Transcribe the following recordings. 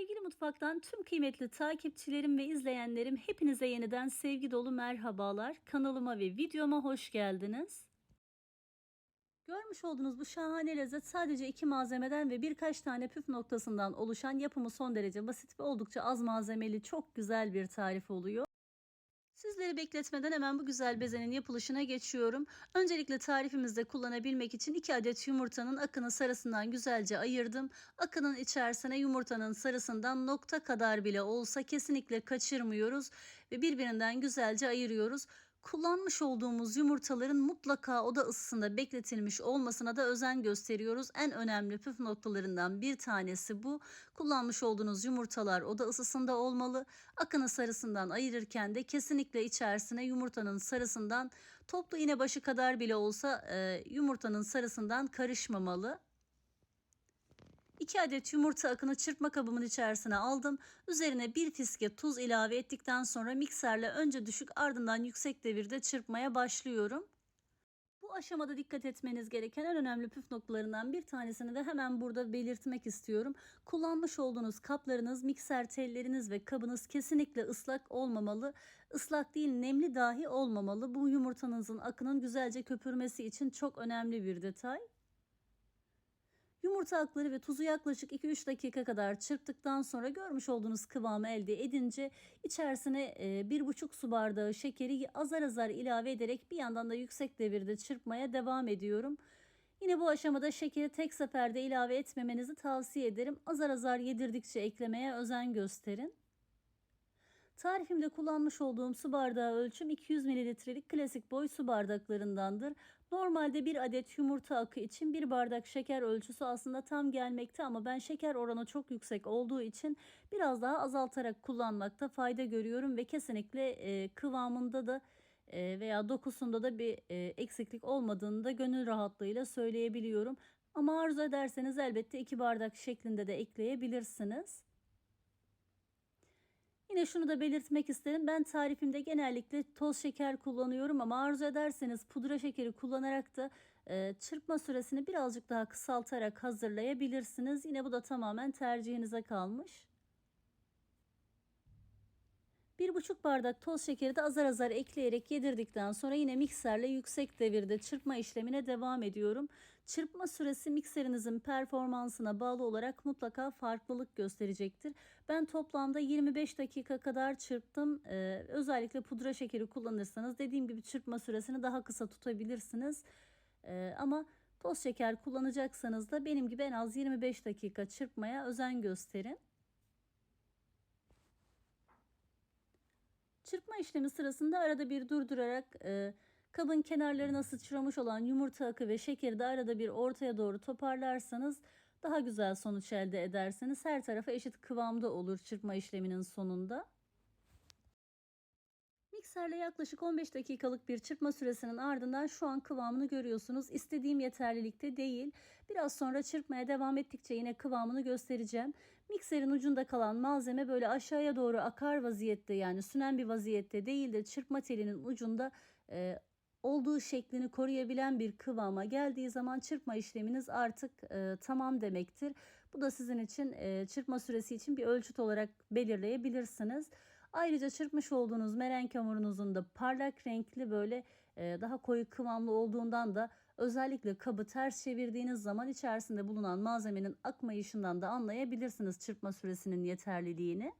Sevgili mutfaktan tüm kıymetli takipçilerim ve izleyenlerim hepinize yeniden sevgi dolu merhabalar. Kanalıma ve videoma hoş geldiniz. Görmüş olduğunuz bu şahane lezzet sadece iki malzemeden ve birkaç tane püf noktasından oluşan yapımı son derece basit ve oldukça az malzemeli çok güzel bir tarif oluyor. Sizleri bekletmeden hemen bu güzel bezenin yapılışına geçiyorum. Öncelikle tarifimizde kullanabilmek için 2 adet yumurtanın akını sarısından güzelce ayırdım. Akının içerisine yumurtanın sarısından nokta kadar bile olsa kesinlikle kaçırmıyoruz ve birbirinden güzelce ayırıyoruz. Kullanmış olduğumuz yumurtaların mutlaka oda ısısında bekletilmiş olmasına da özen gösteriyoruz. En önemli püf noktalarından bir tanesi bu. Kullanmış olduğunuz yumurtalar oda ısısında olmalı. Akını sarısından ayırırken de kesinlikle içerisine yumurtanın sarısından toplu iğne başı kadar bile olsa e, yumurtanın sarısından karışmamalı. 2 adet yumurta akını çırpma kabımın içerisine aldım. Üzerine bir fiske tuz ilave ettikten sonra mikserle önce düşük ardından yüksek devirde çırpmaya başlıyorum. Bu aşamada dikkat etmeniz gereken en önemli püf noktalarından bir tanesini de hemen burada belirtmek istiyorum. Kullanmış olduğunuz kaplarınız, mikser telleriniz ve kabınız kesinlikle ıslak olmamalı. Islak değil nemli dahi olmamalı. Bu yumurtanızın akının güzelce köpürmesi için çok önemli bir detay. Yumurta akları ve tuzu yaklaşık 2-3 dakika kadar çırptıktan sonra görmüş olduğunuz kıvamı elde edince içerisine 1,5 su bardağı şekeri azar azar ilave ederek bir yandan da yüksek devirde çırpmaya devam ediyorum. Yine bu aşamada şekeri tek seferde ilave etmemenizi tavsiye ederim. Azar azar yedirdikçe eklemeye özen gösterin. Tarifimde kullanmış olduğum su bardağı ölçüm 200 mililitrelik klasik boy su bardaklarındandır. Normalde bir adet yumurta akı için bir bardak şeker ölçüsü aslında tam gelmekte ama ben şeker oranı çok yüksek olduğu için biraz daha azaltarak kullanmakta fayda görüyorum ve kesinlikle e, kıvamında da e, veya dokusunda da bir e, eksiklik olmadığını da gönül rahatlığıyla söyleyebiliyorum. Ama arzu ederseniz elbette iki bardak şeklinde de ekleyebilirsiniz. Yine şunu da belirtmek isterim. Ben tarifimde genellikle toz şeker kullanıyorum ama arzu ederseniz pudra şekeri kullanarak da e, çırpma süresini birazcık daha kısaltarak hazırlayabilirsiniz. Yine bu da tamamen tercihinize kalmış. 1,5 bardak toz şekeri de azar azar ekleyerek yedirdikten sonra yine mikserle yüksek devirde çırpma işlemine devam ediyorum. Çırpma süresi mikserinizin performansına bağlı olarak mutlaka farklılık gösterecektir. Ben toplamda 25 dakika kadar çırptım. Ee, özellikle pudra şekeri kullanırsanız dediğim gibi çırpma süresini daha kısa tutabilirsiniz. Ee, ama toz şeker kullanacaksanız da benim gibi en az 25 dakika çırpmaya özen gösterin. Çırpma işlemi sırasında arada bir durdurarak e, kabın kenarlarına sıçramış olan yumurta akı ve şekeri de arada bir ortaya doğru toparlarsanız daha güzel sonuç elde ederseniz her tarafa eşit kıvamda olur çırpma işleminin sonunda. Mikserle yaklaşık 15 dakikalık bir çırpma süresinin ardından şu an kıvamını görüyorsunuz. İstediğim yeterlilikte değil. Biraz sonra çırpmaya devam ettikçe yine kıvamını göstereceğim. Mikserin ucunda kalan malzeme böyle aşağıya doğru akar vaziyette yani sünen bir vaziyette değil de çırpma telinin ucunda e, olduğu şeklini koruyabilen bir kıvama geldiği zaman çırpma işleminiz artık e, tamam demektir. Bu da sizin için e, çırpma süresi için bir ölçüt olarak belirleyebilirsiniz. Ayrıca çırpmış olduğunuz merenk hamurunuzun da parlak renkli böyle e, daha koyu kıvamlı olduğundan da özellikle kabı ters çevirdiğiniz zaman içerisinde bulunan malzemenin akmayışından da anlayabilirsiniz çırpma süresinin yeterliliğini.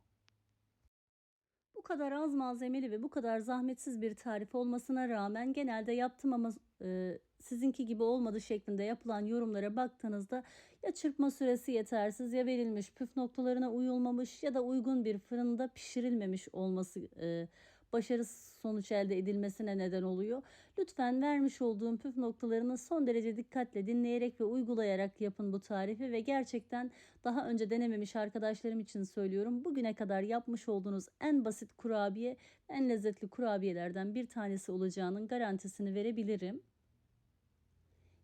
Bu kadar az malzemeli ve bu kadar zahmetsiz bir tarif olmasına rağmen genelde yaptım ama e, sizinki gibi olmadı şeklinde yapılan yorumlara baktığınızda ya çırpma süresi yetersiz ya verilmiş püf noktalarına uyulmamış ya da uygun bir fırında pişirilmemiş olması e, başarısız sonuç elde edilmesine neden oluyor. Lütfen vermiş olduğum püf noktalarını son derece dikkatle dinleyerek ve uygulayarak yapın bu tarifi ve gerçekten daha önce denememiş arkadaşlarım için söylüyorum. Bugüne kadar yapmış olduğunuz en basit kurabiye, en lezzetli kurabiyelerden bir tanesi olacağının garantisini verebilirim.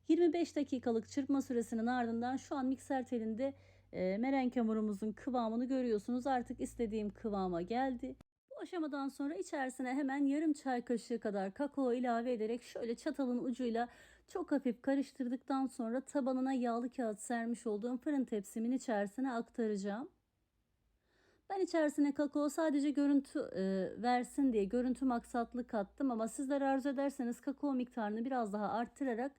25 dakikalık çırpma süresinin ardından şu an mikser telinde e, merenk hamurumuzun kıvamını görüyorsunuz. Artık istediğim kıvama geldi. Bu aşamadan sonra içerisine hemen yarım çay kaşığı kadar kakao ilave ederek şöyle çatalın ucuyla çok hafif karıştırdıktan sonra tabanına yağlı kağıt sermiş olduğum fırın tepsimin içerisine aktaracağım. Ben içerisine kakao sadece görüntü e, versin diye görüntü maksatlı kattım ama sizler arzu ederseniz kakao miktarını biraz daha arttırarak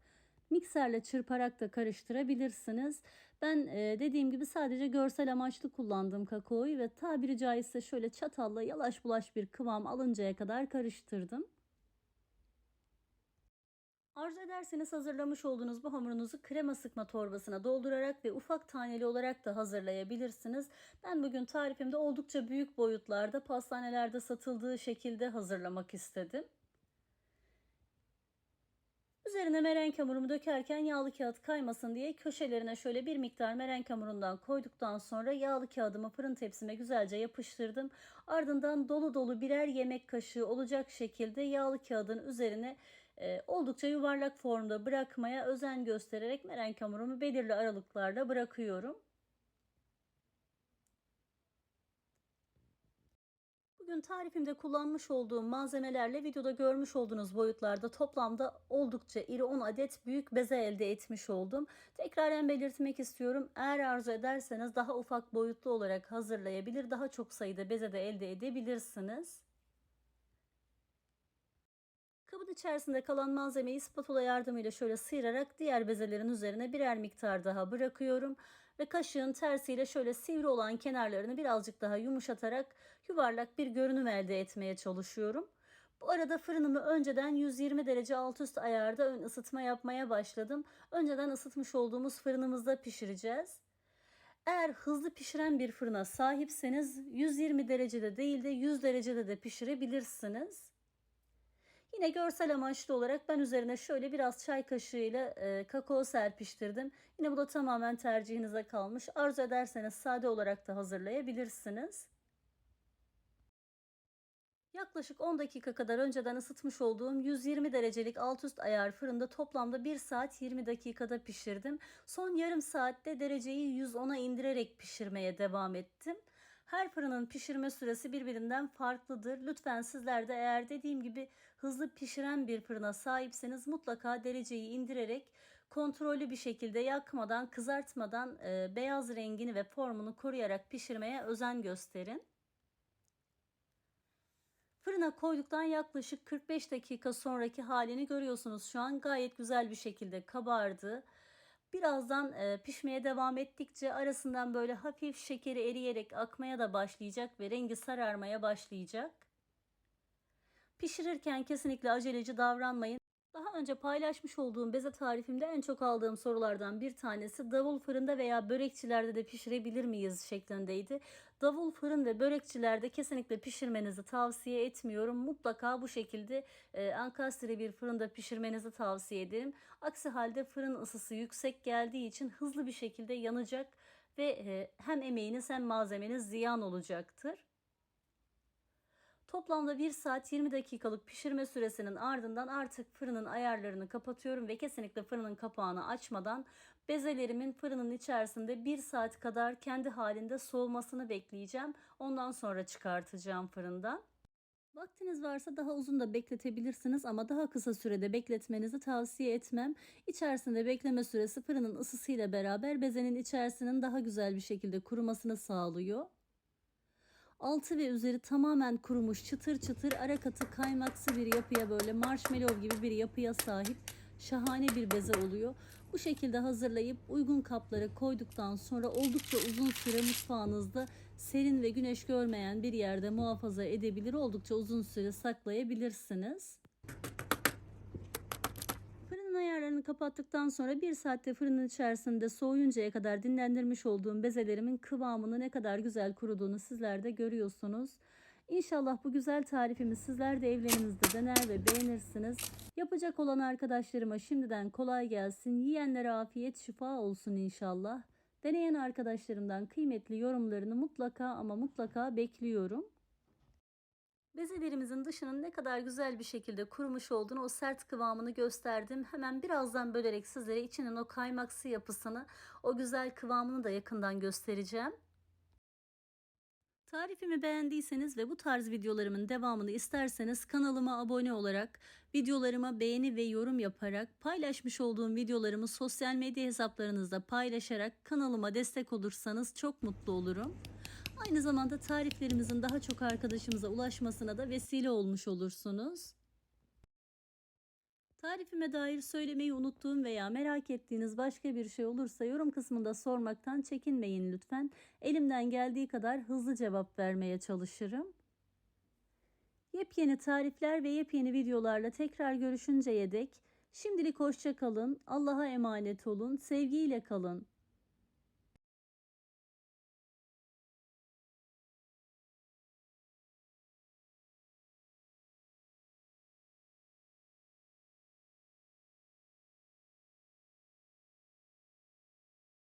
mikserle çırparak da karıştırabilirsiniz. Ben e, dediğim gibi sadece görsel amaçlı kullandım kakaoyu ve tabiri caizse şöyle çatalla yalaş bulaş bir kıvam alıncaya kadar karıştırdım. Arzu ederseniz hazırlamış olduğunuz bu hamurunuzu krema sıkma torbasına doldurarak ve ufak taneli olarak da hazırlayabilirsiniz. Ben bugün tarifimde oldukça büyük boyutlarda pastanelerde satıldığı şekilde hazırlamak istedim. Üzerine merenk hamurumu dökerken yağlı kağıt kaymasın diye köşelerine şöyle bir miktar merenk hamurundan koyduktan sonra yağlı kağıdımı fırın tepsime güzelce yapıştırdım. Ardından dolu dolu birer yemek kaşığı olacak şekilde yağlı kağıdın üzerine e, oldukça yuvarlak formda bırakmaya özen göstererek merenk hamurumu belirli aralıklarla bırakıyorum. Bugün tarifimde kullanmış olduğum malzemelerle videoda görmüş olduğunuz boyutlarda toplamda oldukça iri 10 adet büyük beze elde etmiş oldum. Tekraren belirtmek istiyorum. Eğer arzu ederseniz daha ufak boyutlu olarak hazırlayabilir, daha çok sayıda beze de elde edebilirsiniz. Kabın içerisinde kalan malzemeyi spatula yardımıyla şöyle sıyırarak diğer bezelerin üzerine birer miktar daha bırakıyorum. Ve kaşığın tersiyle şöyle sivri olan kenarlarını birazcık daha yumuşatarak yuvarlak bir görünüm elde etmeye çalışıyorum. Bu arada fırınımı önceden 120 derece alt üst ayarda ön ısıtma yapmaya başladım. Önceden ısıtmış olduğumuz fırınımızda pişireceğiz. Eğer hızlı pişiren bir fırına sahipseniz 120 derecede değil de 100 derecede de pişirebilirsiniz. Yine görsel amaçlı olarak ben üzerine şöyle biraz çay kaşığıyla e, kakao serpiştirdim. Yine bu da tamamen tercihinize kalmış. Arzu ederseniz sade olarak da hazırlayabilirsiniz. Yaklaşık 10 dakika kadar önceden ısıtmış olduğum 120 derecelik alt üst ayar fırında toplamda 1 saat 20 dakikada pişirdim. Son yarım saatte dereceyi 110'a indirerek pişirmeye devam ettim. Her fırının pişirme süresi birbirinden farklıdır. Lütfen sizler de eğer dediğim gibi hızlı pişiren bir fırına sahipseniz mutlaka dereceyi indirerek kontrollü bir şekilde yakmadan, kızartmadan e, beyaz rengini ve formunu koruyarak pişirmeye özen gösterin. Fırına koyduktan yaklaşık 45 dakika sonraki halini görüyorsunuz. Şu an gayet güzel bir şekilde kabardı. Birazdan e, pişmeye devam ettikçe arasından böyle hafif şekeri eriyerek akmaya da başlayacak ve rengi sararmaya başlayacak. Pişirirken kesinlikle aceleci davranmayın. Daha önce paylaşmış olduğum beze tarifimde en çok aldığım sorulardan bir tanesi davul fırında veya börekçilerde de pişirebilir miyiz şeklindeydi. Davul fırın ve börekçilerde kesinlikle pişirmenizi tavsiye etmiyorum. Mutlaka bu şekilde e, ankastre bir fırında pişirmenizi tavsiye ederim. Aksi halde fırın ısısı yüksek geldiği için hızlı bir şekilde yanacak ve e, hem emeğiniz hem malzemeniz ziyan olacaktır. Toplamda 1 saat 20 dakikalık pişirme süresinin ardından artık fırının ayarlarını kapatıyorum ve kesinlikle fırının kapağını açmadan bezelerimin fırının içerisinde 1 saat kadar kendi halinde soğumasını bekleyeceğim. Ondan sonra çıkartacağım fırından. Vaktiniz varsa daha uzun da bekletebilirsiniz ama daha kısa sürede bekletmenizi tavsiye etmem. İçerisinde bekleme süresi fırının ısısıyla beraber bezenin içerisinin daha güzel bir şekilde kurumasını sağlıyor. Altı ve üzeri tamamen kurumuş çıtır çıtır ara katı kaymaksı bir yapıya böyle marshmallow gibi bir yapıya sahip şahane bir beze oluyor. Bu şekilde hazırlayıp uygun kaplara koyduktan sonra oldukça uzun süre mutfağınızda serin ve güneş görmeyen bir yerde muhafaza edebilir, oldukça uzun süre saklayabilirsiniz. Ayarlarını kapattıktan sonra bir saatte fırının içerisinde soğuyuncaya kadar dinlendirmiş olduğum bezelerimin kıvamını ne kadar güzel kuruduğunu sizler de görüyorsunuz. İnşallah bu güzel tarifimi sizler de evlerinizde dener ve beğenirsiniz. Yapacak olan arkadaşlarıma şimdiden kolay gelsin. Yiyenlere afiyet şifa olsun inşallah. Deneyen arkadaşlarımdan kıymetli yorumlarını mutlaka ama mutlaka bekliyorum. Bezelerimizin dışının ne kadar güzel bir şekilde kurumuş olduğunu, o sert kıvamını gösterdim. Hemen birazdan bölerek sizlere içinin o kaymaksı yapısını, o güzel kıvamını da yakından göstereceğim. Tarifimi beğendiyseniz ve bu tarz videolarımın devamını isterseniz kanalıma abone olarak, videolarıma beğeni ve yorum yaparak, paylaşmış olduğum videolarımı sosyal medya hesaplarınızda paylaşarak kanalıma destek olursanız çok mutlu olurum. Aynı zamanda tariflerimizin daha çok arkadaşımıza ulaşmasına da vesile olmuş olursunuz. Tarifime dair söylemeyi unuttuğum veya merak ettiğiniz başka bir şey olursa yorum kısmında sormaktan çekinmeyin lütfen. Elimden geldiği kadar hızlı cevap vermeye çalışırım. Yepyeni tarifler ve yepyeni videolarla tekrar görüşünceye dek şimdilik hoşça kalın. Allah'a emanet olun. Sevgiyle kalın.